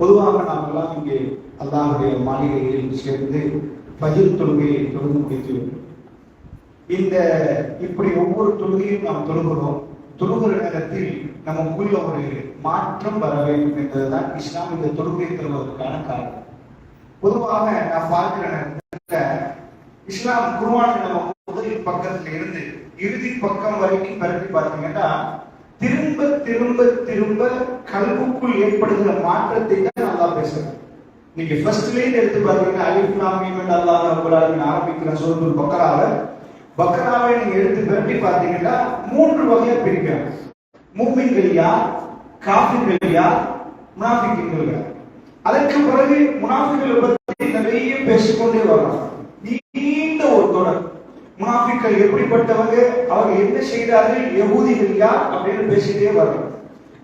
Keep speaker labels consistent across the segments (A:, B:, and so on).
A: பொதுவாக நாம் எல்லாம் இங்கே அல்லாஹுடைய மாளிகையில் சேர்ந்து பகிர் தொழுகையை தொழுது முடித்து இந்த இப்படி ஒவ்வொரு தொழுகையும் நாம் தொழுகிறோம். தொழுகிற நேரத்தில் நமக்குள்ள ஒரு மாற்றம் வர வேண்டும் என்பதுதான் இஸ்லாம் இந்த தொழுகை தருவதற்கான காரணம். பொதுவாக நான் பார்க்கிற நேரத்தில் இஸ்லாம் குருவான நம்ம முதல் பக்கத்துல இருந்து இறுதி பக்கம் வரைக்கும் பரப்பி பார்த்தீங்கன்னா திரும்ப திரும்ப திரும்ப கல்வுக்குள் ஏற்படுகிற மாற்றத்தை தான் நல்லா பேசுறேன். நீங்க ஃபர்ஸ்ட் லைன் எடுத்து பாத்தீங்கன்னா அலிஃப் லாம் அல்லாஹ் ரப்பல் ஆரம்பிக்கிற சூரத்துல் பக்ராவை பக்ராவை நீங்க எடுத்து விரட்டி பார்த்தீங்கன்னா மூன்று வகையா பிரிக்கிறாங்க. மூமின்கள் யார்? காஃபிர்கள் யார்? முனாஃபிக்குகள் அதற்கு பிறகு முனாஃபிக்களை பற்றி நிறைய பேசிக்கொண்டே வரலாம் முனாஃபிக்கள் எப்படிப்பட்டவங்க? அவங்க என்ன செய்தார்கள்? யகூதிகள் யார்? அப்படின்னு பேசிட்டே வரலாம்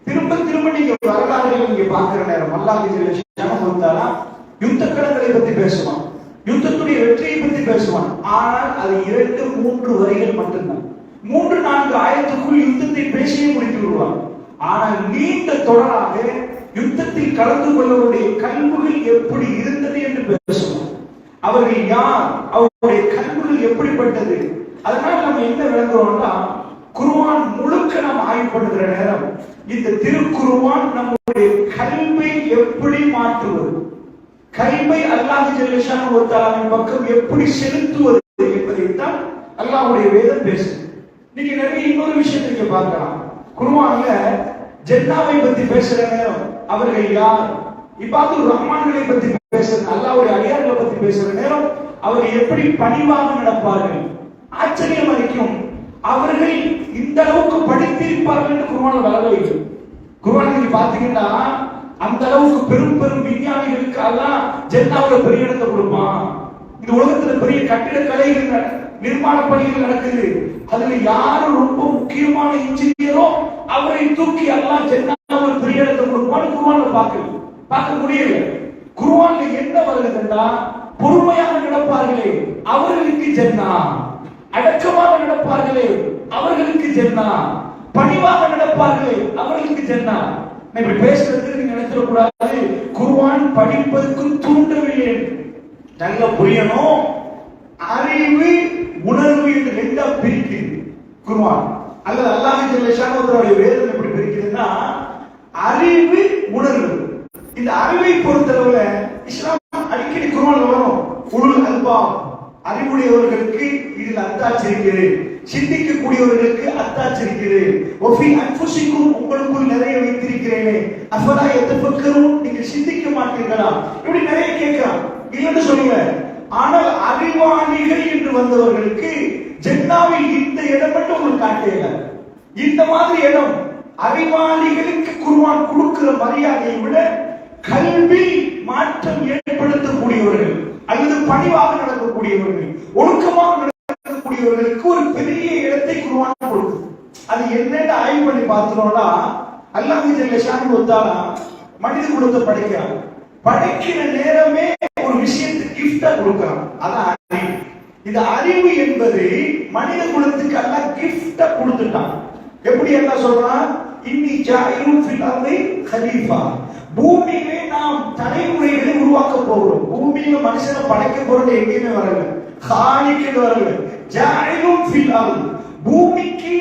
A: திரும்ப திரும்ப நீங்க வரலாறுகள் நீங்க பாக்குற நேரம். அல்லாஹ் கொடுத்தாரா யுத்த களங்களை பத்தி பேசுவான். யுத்தத்துடைய வெற்றியை பத்தி பேசுவான். ஆனால் அது இரண்டு மூன்று வரிகள் மட்டும்தான். மூன்று நான்கு ஆயிரத்துக்குள் யுத்தத்தை பேசியே முடித்து விடுவான். ஆனால் நீண்ட தொடராக யுத்தத்தில் கலந்து கொள்ளவருடைய கல்விகள் எப்படி இருந்தது என்று அவர்கள் யார்? அவருடைய கல்விகள் எப்படிப்பட்டது? அதனால நம்ம என்ன விளங்குறோம்னா குருவான் முழுக்க நாம் ஆய்வு பண்ணுகிற நேரம். இந்த திருக்குருவான் நம்முடைய கல்வை எப்படி மாற்றுவது? கல்வை அல்லாஹ் ஜெல்லஷான் ஒருத்தாலின் பக்கம் எப்படி செலுத்துவது என்பதைத்தான் அல்லாஹுடைய வேதம் பேசுது. நீங்க நிறைய இன்னொரு விஷயத்தை நீங்க பார்க்கலாம். குருவான்ல ஜென்னாவை பத்தி பேசுற நேரம் அவர்கள் யார்? இபாதுர் ரஹ்மான்களை பத்தி பேசுற அல்லாஹ்வுடைய அடியார்களை பத்தி பேசுற நேரம் அவர் எப்படி பணிவாக நடப்பார்கள்? ஆச்சரியம் அளிக்கும். அவர்கள் இந்த அளவுக்கு படித்திருப்பார்கள் என்று குருவான வரவில்லை குருவானி பாத்தீங்கன்னா அந்த அளவுக்கு பெரும் பெரும் விஞ்ஞானிகளுக்கு எல்லாம் ஜென்னாவுல பெரிய இடத்தை கொடுப்பான். இந்த உலகத்துல பெரிய கட்டிட கலைகள் நட- நிர்மாண பணிகள் நடக்குது. அதுல யாரு ரொம்ப முக்கியமான இன்ஜினியரோ அவரை தூக்கி எல்லாம் ஜென்னாவில் பெரிய இடத்தை கொடுப்பான்னு குருவான பார்க்க பார்க்க முடியல. குருவான்ல என்ன வருகிறதுன்னா பொறுமையாக நடப்பார்களே அவர்களுக்கு ஜென்னா. அடக்கமாக நடப்பார்களே அவர்களுக்கு ஜென்னா. பணிவாக நடப்பார்களே அவர்களுக்கு ஜென்னா. இப்படி பேசுறது நீங்க நினைச்சிடக்கூடாது. குருவான் படிப்பதற்கு தூண்டவில்லை. நல்லா புரியணும். அறிவு உணர்வு என்று ரெண்டா பிரிக்குது குருவான் அல்லது அல்லாஹ் ஜல்லஷானுடைய வேதம் எப்படி பிரிக்குதுன்னா அறிவு உணர்வு. இந்த அறிவை பொறுத்தளவுல இஸ்லாம் அடிக்கடி குர்ஆன்ல வரும். உருள் அல்பா அறிவுடையவர்களுக்கு இதில் அத்தாட்சி சிந்திக்கக்கூடியவர்களுக்கு அத்தாட்சி ஒஃபி அன்புசிக்கும் உங்களுக்குள் நிறைய வைத்திருக்கிறேனே. அஃபலா எத்தப்பக்கரும் நீங்க சிந்திக்க மாட்டீர்களா? இப்படி நிறைய கேட்கிறான் இல்லைன்னு சொல்லுங்க ஆனால் அறிவாளிகள் என்று வந்தவர்களுக்கு ஜென்னாவில் இந்த இடம் மட்டும் உங்களுக்கு காட்டியல இந்த மாதிரி இடம் அறிவாளிகளுக்கு குருவான் கொடுக்கிற மரியாதையை விட கல்வி மாற்றம் ஏற்படுத்தக்கூடியவர்கள் அல்லது பணிவாக நடக்கக்கூடியவர்கள் ஒழுக்கமாக நடக்கக்கூடியவர்களுக்கு ஒரு பெரிய இடத்தை குருவான கொடுக்கும். அது என்னென்ன ஆய்வு பண்ணி பார்த்தோம்னா அல்லாஹ் ஜல்லஷான் ஒத்தாலா மனித குலத்தை படைக்கிறான். படைக்கிற நேரமே ஒரு விஷயத்தை கிஃப்டா கொடுக்கிறான். அதான் அறிவு. இந்த அறிவு என்பது மனித குலத்துக்கு எல்லாம் கிஃப்டா கொடுத்துட்டான். எப்படி என்ன சொல்றான்? இன்னி ஜாயிரும் ஃபில் அர்தி கலீஃபா பூமியிலே நாம் தலைமுறைகளை உருவாக்க போகிறோம். பூமியில மனுஷனை படைக்க போறது எங்கேயுமே வரல காணிக்கு வரல ஜாயிலும் ஃபீல் அர்தி பூமிக்கு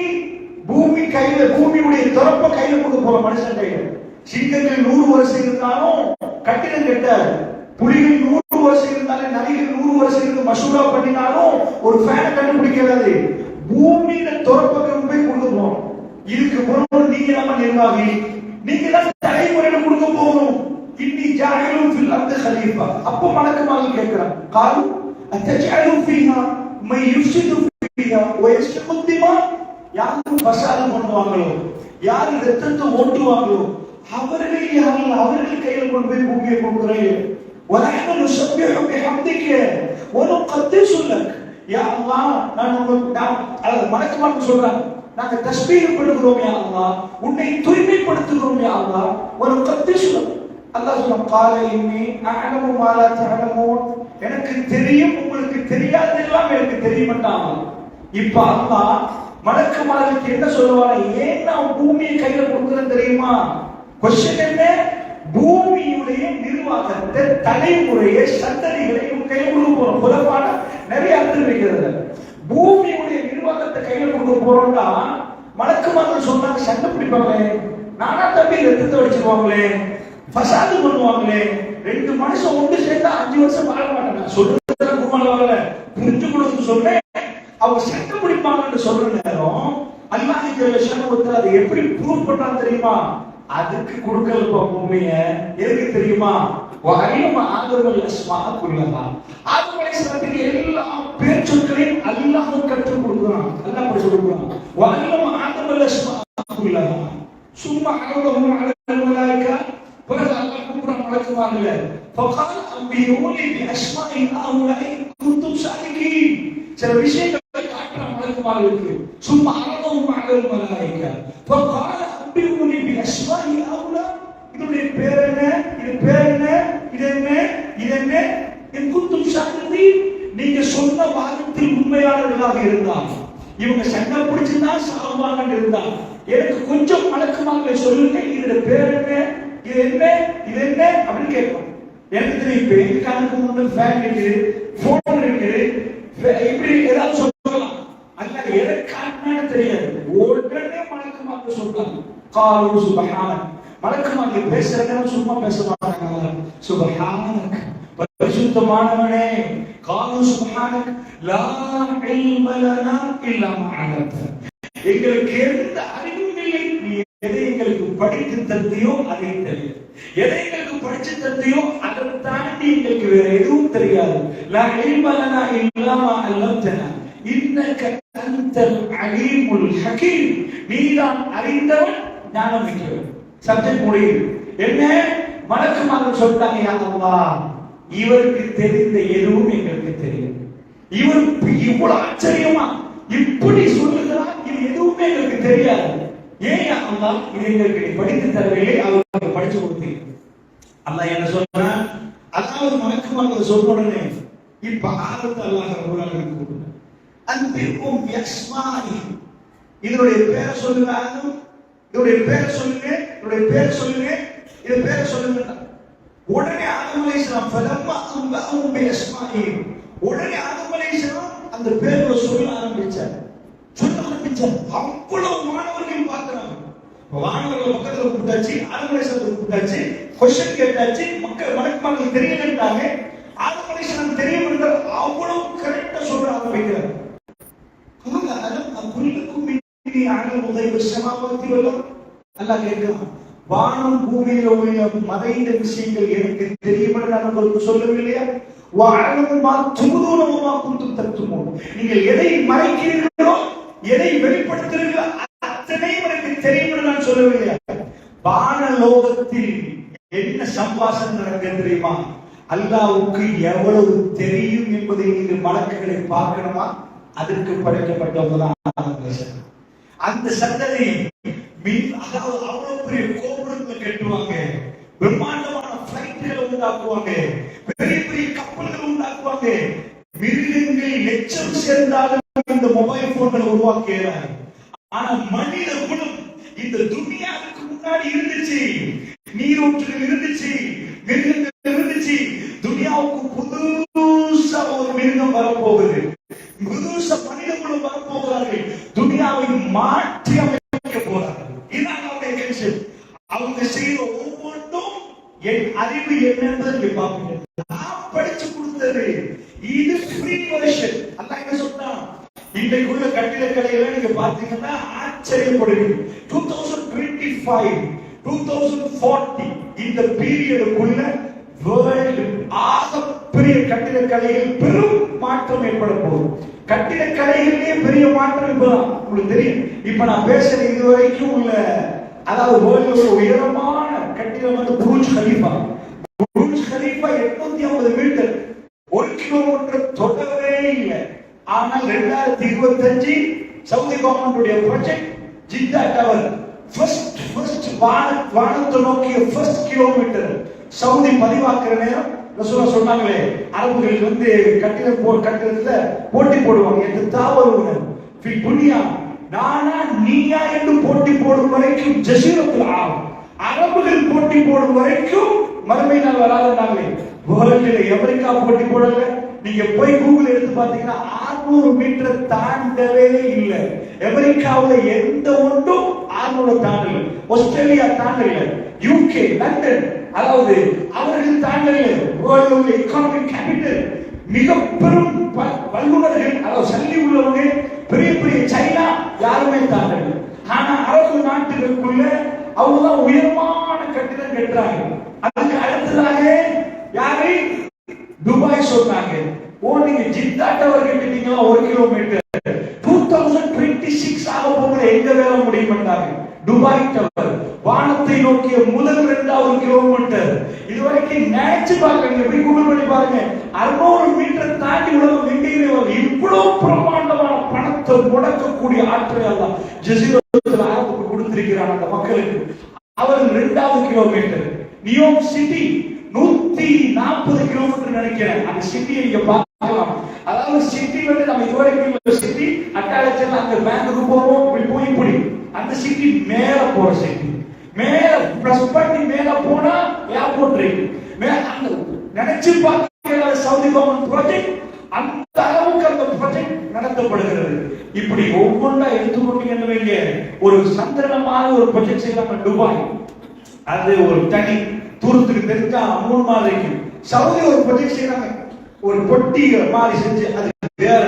A: பூமி கையில பூமியுடைய திறப்ப கையில கொடுக்க போற மனுஷன் கையில. சிங்கங்கள் நூறு வருஷம் இருந்தாலும் கட்டிடம் கட்டாது. புலிகள் நூறு வருஷம் இருந்தாலும் நதிகள் நூறு வருஷம் இருந்து மசூரா பண்ணினாலும் ஒரு ஃபேன் கண்டுபிடிக்காது பூமியில திறப்பக்கம் போய் கொண்டு போகணும் இதுக்கு பொருள் நீங்க நம்ம நிர்வாகி. நீங்க தான் தலைமுறையில ஜாகிலும் ஃபில் அந்த ஹலீஃபா அப்போ மலக்குமாக கேட்கிறான் காலு அத்தஜாலும் ஃபீஹா மை யுஃப்சிது ஃபீஹா வயஸ்ஃபிகு திமா யாரு பசாரம் பண்ணுவாங்களோ யாரு ரத்தத்தை ஓட்டுவாங்களோ அவர்கள் யாரும் அவர்கள் கையில கொண்டு போய் பூமியை கொடுக்குறேன் ونحن نسبح بحمدك ونقدس لك يا الله நான் உங்களுக்கு நான் அதாவது மணக்கமாக சொல்றேன் நாங்க தஸ்பீஹ் பண்ணுகிறோம் யா அல்லாஹ் உன்னை தூய்மைப்படுத்துகிறோம் யா அல்லாஹ் ونقدس لك அல்லாஹ் சொல்லும் காலையுமே அகலமு மாலா சகலமோ எனக்கு தெரியும் உங்களுக்கு தெரியாது எல்லாம் எனக்கு தெரியமாட்டாங்க இப்ப அல்லா மலக்கு மாலுக்கு என்ன சொல்லுவாங்க ஏன் நான் பூமியை கையில கொடுக்குறேன் தெரியுமா? கொஸ்டின் என்ன? பூமியுடைய நிர்வாகத்தை தலைமுறையை சந்ததிகளை கையில் கொடுக்க போறோம் புலப்பாட நிறைய அர்த்தம் இருக்கிறது. பூமியுடைய நிர்வாகத்தை கையில கொடுக்க போறோம்னா மலக்கு மாதம் சொன்னாங்க சண்டை பிடிப்பாங்களே. நானா தம்பி ரத்தத்தை வச்சிருவாங்களே ஃபசாது பண்ணுவாங்களே. ரெண்டு மனுஷன் ஒன்று சேர்ந்தா அஞ்சு வருஷம் வாழ மாட்டாங்க. சொல்றது குமாரவாங்கல புரிஞ்சு கொடுத்து சொல்றேன். அவங்க சட்டம் பிடிப்பாங்கன்னு சொல்ற நேரம் அல்லாஹ் ஜெயலட்சுமி அதை எப்படி ப்ரூவ் பண்றான்னு தெரியுமா? அதுக்கு கொடுக்கல பூமிய எதுக்கு தெரியுமா? வகையும் ஆதரவல் அஸ்மா குல்லஹா ஆதம் அலைஹிஸ்ஸலாத்துக்கு எல்லா பேர் சொற்களையும் அல்லாஹ் கற்றுக் கொடுக்குறான். அல்லாஹ் படிச்சு கொடுக்குறான். வகையும் ஆதரவல் அஸ்மா சும்மா அளவுல அலல் மலாயிகா பிறகு அல்லாஹ் கூப்பிடுறான் மலக்குமார்கள فقال أنبئوني بأسماء هؤلاء إن كنتم صادقين சில விஷயங்களை காட்டுறான் மலக்குமார்களுக்கு சும்மா அகலஹும் அலல் மலாயிகா فقال أنبئوني بأسماء هؤلاء இதனுடைய பேர் என்ன இது பேர் என்ன இது என்ன இது என்ன என் குத்தும் சாந்தி நீங்க சொன்ன வாதத்தில் உண்மையாளர்களாக இருந்தால் இவங்க சண்டை பிடிச்சிருந்தா சாவாங்க இருந்தா எனக்கு கொஞ்சம் வழக்கமாக சொல்லுங்க இதோட பேர் என்ன இது என்ன? இது என்ன? அப்படின்னு கேட்போம். எனக்கு தெரியும் இப்ப எங்க கணக்கு முன்னாடி ஃபேன் இருக்குது போன் இருக்குது. இப்படி ஏதாவது சொல்லலாம். அல்ல எதை காட்டினான்னு தெரியாது. உடனே வழக்கமாக சொல்றாங்க காலு சுபஹான் வழக்கமாக பேசுறதுன்னு சும்மா பேச மாட்டாங்க சுபஹானக் பரிசுத்தமானவனே. காலு சுபஹானக் லா இல்ம லனா இல்லா மா எங்களுக்கு எந்த அறிவு எதை எங்களுக்கு படித்து தந்தியோ அதை தெரியும் எதை எங்களுக்கு படிச்சு தந்தியோ அதை தாண்டி எங்களுக்கு வேற எதுவும் தெரியாது. லா இல்ம லனா இல்லா மா அலம்தனா. இன்னக அந்தல் அலீமுல் ஹகீம். நீதான் அறிந்தவன் ஞானம் மிக்கவன். சப்ஜெக்ட் முடியுது என்ன? மலக்குமார்கள் சொல்லிட்டாங்க யா அல்லாஹ் இவருக்கு தெரிந்த எதுவும் எங்களுக்கு தெரியும் இவர் இவ்வளவு ஆச்சரியமா? இப்படி சொல்லுகிறார் இது எதுவுமே எங்களுக்கு தெரியாது. ஏன் யா அல்லாஹ் இது எங்களுக்கு படித்து தரவில்லை? அவர்களுக்கு படிச்சு கொடுத்தீங்க அல்லாஹ் என்ன சொல்றான்? அதாவது மலக்குமார்கள் சொன்ன உடனே இப்ப ஆபத்து அல்லாஹ் ரபுல்லாஹ் அந்த அன்பிற்கும் யஸ்மானி இதனுடைய பேரை சொல்லுங்க ஆதம் இதனுடைய பேரை சொல்லுங்க இதனுடைய பேரை சொல்லுங்க இது பேரை சொல்லுங்க உடனே ஆதம் அலைஹிஸ்ஸலாம் ஃபலம்மா அம்பஅஹும் உடனே ஆதம் அலைஹிஸ்ஸலாம் அந்த பேர்களை சொல்ல ஆரம்பிச்சார். சொல்ல ஆரம்பிச்சார். அவ்வளவு வானவர்களை பக்கத்துல கூப்பிட்டாச்சு ஆதிமலேஸ்வரத்தை கூப்பிட்டாச்சு கொஸ்டின் கேட்டாச்சு மக்கள் வணக்கு மக்கள் தெரியலன்றாங்க ஆதிமலேஸ்வரன் தெரியும் என்று அவ்வளவு கரெக்டா சொல்ற ஆரம்பிக்கிறார் புரிந்துக்கும் ஆனந்த முதல் சமாபத்தி வல்லம் நல்லா கேட்கலாம். வானம் பூமியில உள்ள மறைந்த விஷயங்கள் எனக்கு தெரியும் நான் உங்களுக்கு சொல்லவில்லையா? வாழவுமா துமுதூரமுமா கொடுத்து தத்துவோம் நீங்கள் எதை மறைக்கிறீர்களோ எதை வெளிப்படுத்துகிறீர்கள் வானலோகத்தில் என்ன சம்பாஷணம் நடக்குது தெரியுமா? அல்லாவுக்கு எவ்வளவு தெரியும் என்பதை நீங்கள் வழக்குகளை பார்க்கணுமா? அதற்கு படைக்கப்பட்டவங்க அந்த சந்ததி அதாவது அவ்வளவு பெரிய கோபுரங்களை கட்டுவாங்க. பிரம்மாண்டமான பிளைட்டுகளை உண்டாக்குவாங்க. பெரிய பெரிய கப்பல்கள் உண்டாக்குவாங்க. மிருகங்கள் எச்சம் சேர்ந்தாலும் இந்த மொபைல் போன்களை உருவாக்குகிறாங்க ஆனா மனித குணம் இந்த துன்யாவுக்கு முன்னாடி இருந்துச்சு. நீரூற்றுகள் இருந்துச்சு மிருகங்கள் இருந்துச்சு. துன்யாவுக்கு புதுசா ஒரு மிருகம் வரப்போகுது. புதுசா மனிதர்களும் வரப்போகிறார்கள். துன்யாவை மாற்றி அமைக்க போறார்கள் இதுதான் அவருடைய அவங்க செய்யற ஒவ்வொன்றும் என் அறிவு என்னன்னு பார்ப்பீங்க நான் படிச்சு கொடுத்தது. இது ஃப்ரீ வெர்ஷன் அதான் என்ன இன்றைக்கு உள்ள கட்டிடக்கலை கட்டிடக்கலையில நீங்க பாத்தீங்கன்னா ஆச்சரியப்படுவீங்க. Two thousand twenty five two thousand forty இந்த பீரியடுக்குள்ள வேர்ல்டு பெரிய கட்டிடக்கலையில் பெரும் மாற்றம் ஏற்பட போகுது. கட்டிடக்கலைகளிலே பெரிய மாற்றம் இப்பதான் உங்களுக்கு தெரியும். இப்ப நான் பேசுற இது வரைக்கும் உள்ள அதாவது வேர்ல்டு உயரமான கட்டிடம் வந்து புருஜ் ஹலீஃபா புருஜ் ஹலீஃபா எட்நூத்தி ஐம்பது மீட்டர். ஒரு கிலோமீட்டர் தொடரவே இல்லை. ஆனால் ரெண்டாயிரத்தி இருபத்தஞ்சு Saudi கவர்மெண்டுடைய project Jeddah tower first first வான வானத்தை நோக்கிய ஃபர்ஸ்ட் கிலோமீட்டர் சவுதி பதிவாக்குற நேரம் ரசூலா சொன்னாங்களே அரபுகள் வந்து கட்டிடம் போ கட்டிடத்துல போட்டி போடுவாங்க. என்று தாவருவனர் ஃபி துனியா நானா நீயா என்று போட்டி போடும் வரைக்கும் ஜசீரத்தில் ஆகும் அரபுகள் போட்டி போடும் வரைக்கும் மறுமை நாள் வராதுன்னாங்களே. உலகத்தில் அமெரிக்கா போட்டி போடல. நீங்க போய் கூகுள் எடுத்து பாத்தீங்கன்னா 600 மீட்டர் தாண்டவே இல்லை. அமெரிக்காவுல எந்த ஒன்றும் 600 தாண்டல ஆஸ்திரேலியா தாண்டல யூகே லண்டன் அதாவது அவர்கள் தாண்டல வேர்ல்டு எக்கானமிக் கேபிட்டல் மிக பெரும் வல்லுநர்கள் அதாவது சல்லி உள்ளவங்க பெரிய பெரிய சைனா யாருமே தாண்டல ஆனா அரபு நாட்டுகளுக்குள்ள அவங்கதான் உயரமான கட்டிடம் கட்டுறாங்க. அதுக்கு அடுத்ததாக யாரை? துபாய் சொன்னாங்க. ஓ நீங்க ஜித்தாட்ட வரைக்கும் கட்டிட்டீங்களா ஒரு kilometre two thousand twenty six ஆக போகுது எங்க வேலை முடியும் பண்ணாங்க துபாய் டவர் வானத்தை நோக்கிய முதல் இரண்டாவது கிலோமீட்டர் இதுவரைக்கும் நினைச்சு பாருங்க எப்படி கூகுள் பண்ணி பாருங்க. அறுநூறு மீட்டர் தாண்டி உலகம் எங்கேயுமே இவ்வளவு பிரம்மாண்டமான பணத்தை முடக்கக்கூடிய ஆற்றல் எல்லாம் ஜெசிரத்தில் ஆரம்பத்துக்கு கொடுத்திருக்கிறான் அந்த மக்களுக்கு. அவர் இரண்டாவது கிலோமீட்டர் நியோம் சிட்டி நூத்தி நாற்பது கிலோமீட்டர் நினைக்கிறேன். அந்த சிட்டியை நீங்க வந்து சிட்டி அட்டாளச்சல் அந்த பேங்குக்கு போவோம் இப்படி போய் இப்படி. அந்த சிட்டி மேல போற சிட்டி மேல பிரஸ் பண்ணி மேல போனா ஏர்போர்ட் இருக்கு மேல அந்த நினைச்சு பார்க்கிற சவுதி கவர்மெண்ட் ப்ராஜெக்ட் அந்த அளவுக்கு அந்த ப்ராஜெக்ட் நடத்தப்படுகிறது. இப்படி ஒவ்வொன்றா எடுத்துக்கொண்டீங்கன்னு வேண்டிய ஒரு சந்திரனமான ஒரு ப்ராஜெக்ட் செய்யலாம் துபாய். அது ஒரு தனி தூரத்துக்கு தெரிஞ்சா மூணு மாதிரி சவுதி ஒரு ப்ரொஜெக்ட் செய்யறாங்க. ஒரு பொட்டி மாதிரி செஞ்சு அது வேற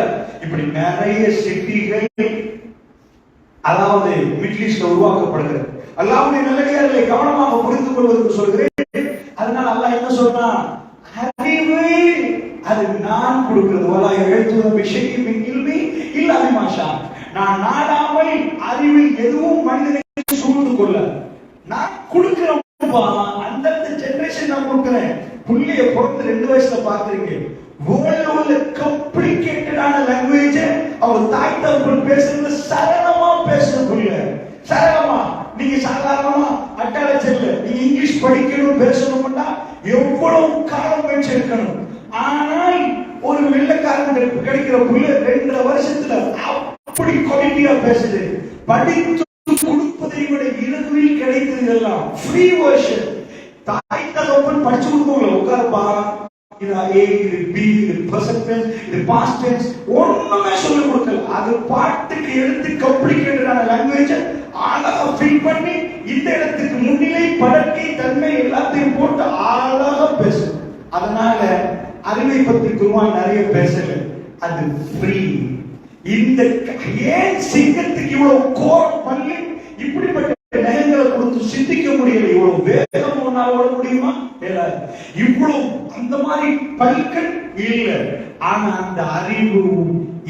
A: இப்படி நிறைய சிட்டிகள் அதாவது மிடில் ஈஸ்ட்ல உருவாக்கப்படுகிறது. அல்லாவுடைய நல்லடியார்களை கவனமாக புரிந்து கொள்வதற்கு சொல்கிறேன். அதனால அல்லாஹ் என்ன சொல்றான்? அறிவு அது நான் கொடுக்கிறது. வலா எழுத்துவ விஷயம் இல்மி இல்லாத மாஷா நான் நாடாமல் அறிவில் எதுவும் மனிதனை சூழ்ந்து கொள்ள நான் கொடுக்கிறேன்ப்பா அந்தந்த ஜெனரேஷன் நான் கொடுக்கிறேன். புள்ளிய பிறந்து ரெண்டு வயசுல பாக்குறீங்க வேர்ல்ட்ல உள்ள காம்ப்ளிகேட்டடான லாங்குவேஜ் அவங்க தாய் தகப்பன் பேசுறது சரளமா பேசுற புள்ள சரளமா. நீங்க சாதாரணமா அட்டாள செல்ல. நீங்க இங்கிலீஷ் படிக்கணும் பேசணும்னா எவ்வளவு காலம் வச்சிருக்கணும் ஆனால் ஒரு வெள்ளக்காரன் கிடைக்கிற புள்ள ரெண்டரை வருஷத்துல அப்படி குவாலிட்டியா பேசுது. படித்து கொடுப்பதை விட இலகுவில் கிடைத்தது எல்லாம் ஃப்ரீ வருஷன் தாய் தகப்பன் படிச்சு கொடுக்கவங்கள உட்காருப்பா. இது ஏ இது பி இது பிரசன்ட் டென்ஸ் இது பாஸ்ட் டென்ஸ் ஒண்ணுமே சொல்லி கொடுக்கல. அது பாட்டுக்கு எடுத்து காம்ப்ளிகேட்டடான லாங்குவேஜ் அழகா ஃபில் பண்ணி இந்த இடத்துக்கு முன்னிலை படக்கை தன்மை எல்லாத்தையும் போட்டு அழகா பேசும். அதனால அறிவை பத்தி குருவான் நிறைய பேசல. அது ஃப்ரீ இந்த ஏன் சிங்கத்துக்கு இவ்வளவு கோரம் பண்ணி இப்படிப்பட்ட நகங்களை சிந்திக்க முடியல. இவ்வளவு வேகம் ஒன்னால ஓட முடியுமா? இல்ல. இவ்வளவு அந்த மாதிரி பல்கள் இல்ல. ஆனா அந்த அறிவு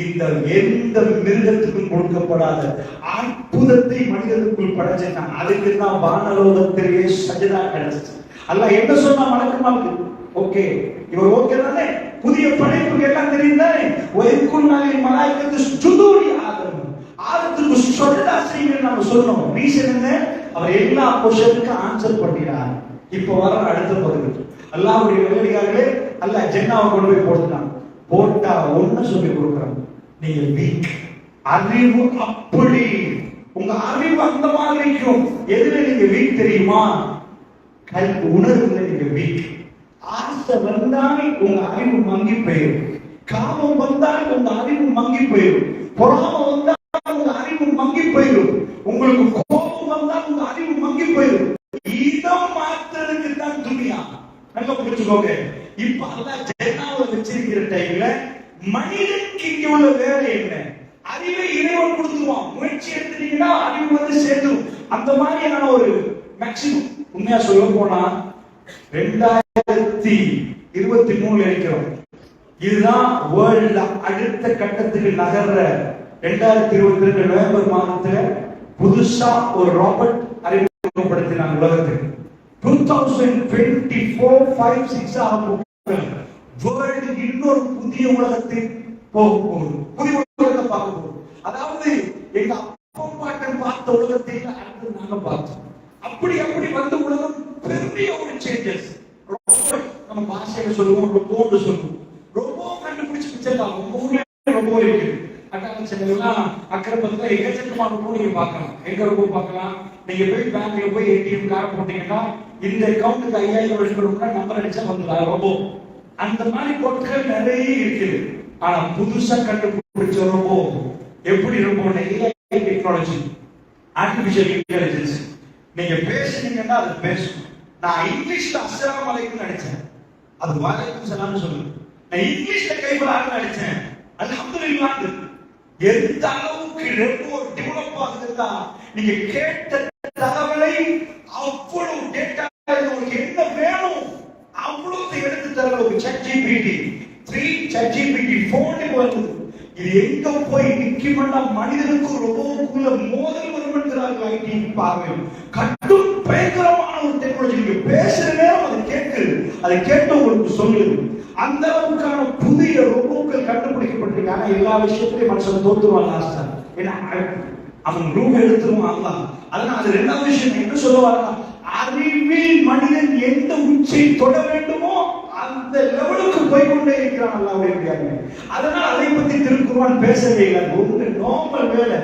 A: இந்த எந்த மிருகத்துக்கும் கொடுக்கப்படாத அற்புதத்தை மனிதனுக்குள் படைச்சா அதுக்கு தான் வானலோகத்திலேயே சஜதா கிடைச்சிச்சு அல்ல என்ன சொன்னா? மணக்கமா இருக்கு. ஓகே. இவர் ஓகே தானே? புதிய படைப்புக்கு எல்லாம் தெரியும் ஒய்குன்னாலே மலாய்க்கத்து சுதூரி ஆதரவு. ஆதத்துக்கு சொல்லதா செய்யுங்க நம்ம சொல்லணும். ரீசன் என்ன? அவர் எல்லா கொஸ்டனுக்கும் ஆன்சர் பண்ணினார். இப்போ வர அடுத்த பகுதி அல்லாவுடைய வேலையாளர்களே அல்ல ஜென்னாவை கொண்டு போய் போட்டுட்டான். போட்டா ஒண்ணு சொல்லி கொடுக்குறான் நீங்க வீக் அறிவு அப்படி. உங்க அறிவு அந்த மாதிரிக்கும் எதுல நீங்க வீக் தெரியுமா? கல் உணர்வுல நீங்க வீக் ஆசை வந்தாலே உங்க அறிவு மங்கி போயிடும் காமம் வந்தால் உங்க அறிவு மங்கி போயிடும் பொறாம வந்தால் உங்க அறிவு மங்கி போயிடும் உங்களுக்கு கோபம் வந்தால் உங்க அறிவு மங்கி போயிடும் இதம் மாத்துறதுக்கு தான் துணியா வச்சுக்கோங்க. இப்ப அல்லாஹ் ஜெனாவை வச்சிருக்கிற டைம்ல மனிதனுக்கு இங்க உள்ள வேலை என்ன? அறிவை இறைவன் கொடுத்துருவான். முயற்சி எடுத்துட்டீங்கன்னா அறிவு வந்து சேர்ந்துடும் அந்த மாதிரியான ஒரு மேக்சிமம் உண்மையா சொல்ல போனா ரெண்டாயிரத்தி இருபத்தி மூணுல இருக்கிறோம் இதுதான் வேர்ல்ட்ல அடுத்த கட்டத்துக்கு நகர்ற ரெண்டாயிரத்தி இருபத்தி ரெண்டு நவம்பர் மாதத்துல புதுசா ஒரு ராபர்ட் அறிமுகப்படுத்தினாங்க உலகத்துக்கு. வேர்ல்டு இன்னொரு புதிய உலகத்தை போக போகுது புதிய உலகத்தை பார்க்க போகுது அதாவது எங்க அப்பா பாட்டன் பார்த்த உலகத்தை அடுத்து நாங்க பார்த்தோம். அப்படி அப்படி வந்த உலகம் பெரிய ஒரு சேஞ்சஸ் நம்ம பாஷையில சொல்லுவோம் ரொம்போன்னு சொல்லுவோம். ரொம்ப உங்க ஊர்ல ரொம்ப இருக்குது
B: எக்கச்சக்கமான நீங்க பார்க்கலாம். எங்க போய் பார்க்கலாம். நீங்க போய் பேங்க்ல போய் ஏடிஎம் கார்டு போட்டீங்கன்னா இந்த அக்கௌண்ட்டுக்கு ஐயாயிரம் எடுக்கணும்னா நம்பர் அடிச்சா வந்துடும். ரொம்ப அந்த மாதிரி பொருட்கள் நிறைய இருக்குது. ஆனா புதுசா கண்டுபிடிச்ச ரொம்ப எப்படி ரொம்ப டெக்னாலஜி ஆர்டிபிஷியல் இன்டெலிஜென்ஸ் நீங்க பேசுனீங்கன்னா அது பேசும். நான் இங்கிலீஷ்ல அஸ்ஸலாமு அலைக்கும் நினைச்சேன். அது வலைக்கும் சலாம்னு சொல்லுங்க நான் இங்கிலீஷ்ல கைவிடாதுன்னு நினைச்சேன். அல்ஹம்துலில்லாஹ் எந்த அளவுக்கு ரொம்ப டெவலப் ஆகுதுன்னா நீங்க கேட்ட தகவலை அவ்வளவு டேட்டா உங்களுக்கு என்ன வேணும் அவ்வளவு எடுத்து தர அளவுக்கு ChatGPT. 3 ChatGPT 4 வருது. இது எங்க போய் நிக்கும்னா மனிதனுக்கு ரொம்பக்குள்ள மோதல் வரும் என்கிறார்கள் ஐடி பார்வையில் கட்டும் பயங்கரமான ஒரு டெக்னாலஜி நீங்க பேசுற நேரம் அது கேட்குது. அதை கேட்டு உங்களுக்கு சொல்லுது. அந்த அளவுக்கான ஆனா எல்லா விஷயத்திலையும் மனுஷன் தோத்துருவான் லாஸ்டா ஏன்னா அவன் ரூம் எடுத்துருவான் அல்லா அதனால அது ரெண்டாவது விஷயம். என்ன சொல்லுவாங்க அறிவில் மனிதன் எந்த உச்சியை தொட வேண்டுமோ அந்த லெவலுக்கு போய் கொண்டே இருக்கிறான் அல்லாவுடைய அதனால அதை பத்தி திருக்குறான் பேசவே இல்லை. ஒன்று நார்மல் வேலை.